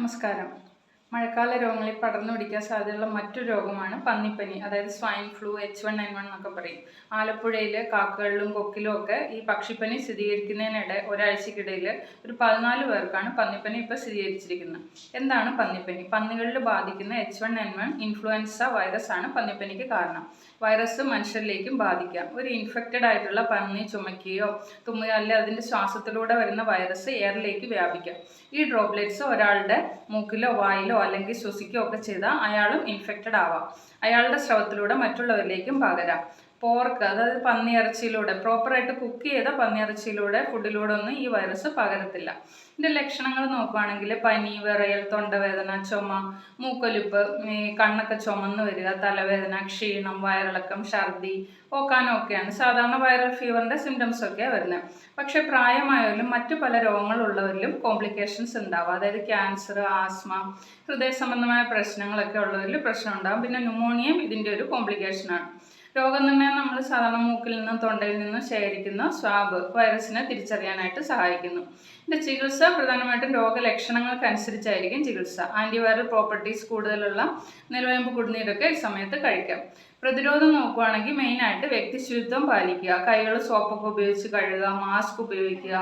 നമസ്കാരം. മഴക്കാല രോഗങ്ങളിൽ പടർന്നു പിടിക്കാൻ സാധ്യതയുള്ള മറ്റൊരു രോഗമാണ് പന്നിപ്പനി അതായത് swine flu H one N one എന്നൊക്കെ പറയും. ആലപ്പുഴയിൽ കാക്കകളിലും കൊക്കിലും ഒക്കെ ഈ പക്ഷിപ്പനി സ്ഥിരീകരിക്കുന്നതിനിടെ ഒരാഴ്ചക്കിടയിൽ ഒരു പതിനാല് പേർക്കാണ് പന്നിപ്പനി ഇപ്പോൾ സ്ഥിരീകരിച്ചിരിക്കുന്നത്. എന്താണ് പന്നിപ്പനി? പന്നികളിൽ ബാധിക്കുന്ന H one N one influenza virus ആണ് പന്നിപ്പനിക്ക് കാരണം. വൈറസ് മനുഷ്യരിലേക്കും ബാധിക്കാം. ഒരു ഇൻഫെക്റ്റഡ് ആയിട്ടുള്ള പന്നി ചുമക്കുകയോ തുമ്മുകയോ അല്ലെ അതിന്റെ ശ്വാസത്തിലൂടെ വരുന്ന വൈറസ് എയറിലേക്ക് വ്യാപിക്കാം. ഈ ഡ്രോപ്ലെറ്റ്സ് ഒരാളുടെ മൂക്കിലോ വായിലോ അല്ലെങ്കിൽ ശ്വസിക്കുകയോ ഒക്കെ ചെയ്താൽ അയാളും ഇൻഫെക്റ്റഡ് ആവാം. അയാളുടെ സ്രവത്തിലൂടെ മറ്റുള്ളവരിലേക്കും പകരാം. പോർക്ക് അതായത് പന്നിയിറച്ചിയിലൂടെ പ്രോപ്പറായിട്ട് കുക്ക് ചെയ്ത പന്നിയിറച്ചിയിലൂടെ ഫുഡിലൂടെ ഒന്നും ഈ വൈറസ് പകരത്തില്ല. ഇതിന്റെ ലക്ഷണങ്ങൾ നോക്കുകയാണെങ്കിൽ പനി വിറയൽ തൊണ്ടവേദന ചുമ മൂക്കൊലിപ്പ് കണ്ണൊക്കെ ചുമന്ന് വരിക തലവേദന ക്ഷീണം വയറിളക്കം ഛർദി ഓക്കാനൊക്കെയാണ്. സാധാരണ വൈറൽ ഫീവറിന്റെ സിംറ്റംസ് ഒക്കെ വരുന്നത്. പക്ഷേ പ്രായമായാലും മറ്റു പല രോഗങ്ങളുള്ളവരിലും കോംപ്ലിക്കേഷൻസ് ഉണ്ടാവും. അതായത് ക്യാൻസർ ആസ്മ ഹൃദയ സംബന്ധമായ പ്രശ്നങ്ങളൊക്കെ ഉള്ളവരിൽ പ്രശ്നം ഉണ്ടാകും പിന്നെ ന്യൂമോണിയം ഇതിന്റെ ഒരു കോംപ്ലിക്കേഷനാണ് രോഗനിർണയം നമ്മൾ സാധാരണ മൂക്കിൽ നിന്നും തൊണ്ടയിൽ നിന്നും ശേഖരിക്കുന്ന. സ്വാബ് വൈറസിനെ തിരിച്ചറിയാനായിട്ട് സഹായിക്കുന്നു. ഇതിന്റെ ചികിത്സ പ്രധാനമായിട്ടും രോഗലക്ഷണങ്ങൾക്കനുസരിച്ചായിരിക്കും ചികിത്സ. ആന്റിവൈറൽ പ്രോപ്പർട്ടീസ് കൂടുതലുള്ള നിലവേമ്പ് കുടിനീരൊക്കെ ഈ സമയത്ത് കഴിക്കാം. പ്രതിരോധം നോക്കുകയാണെങ്കിൽ മെയിനായിട്ട് വ്യക്തി ശുചിത്വം പാലിക്കുക. കൈകൾ സോപ്പൊക്കെ ഉപയോഗിച്ച് കഴുകുക മാസ്ക് ഉപയോഗിക്കുക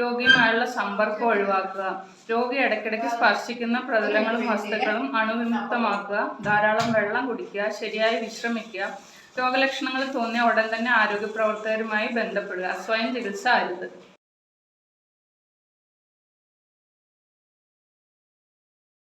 രോഗിയുമായുള്ള സമ്പർക്കം ഒഴിവാക്കുക രോഗി ഇടയ്ക്കിടയ്ക്ക് സ്പർശിക്കുന്ന പ്രതലങ്ങളും വസ്തുക്കളും അണുവിമുക്തമാക്കുക ധാരാളം വെള്ളം കുടിക്കുക ശരിയായി വിശ്രമിക്കുക രോഗലക്ഷണങ്ങൾ തോന്നിയ ഉടൻ തന്നെ ആരോഗ്യ പ്രവർത്തകരുമായി ബന്ധപ്പെടുക. സ്വയം ചികിത്സ അരുത്.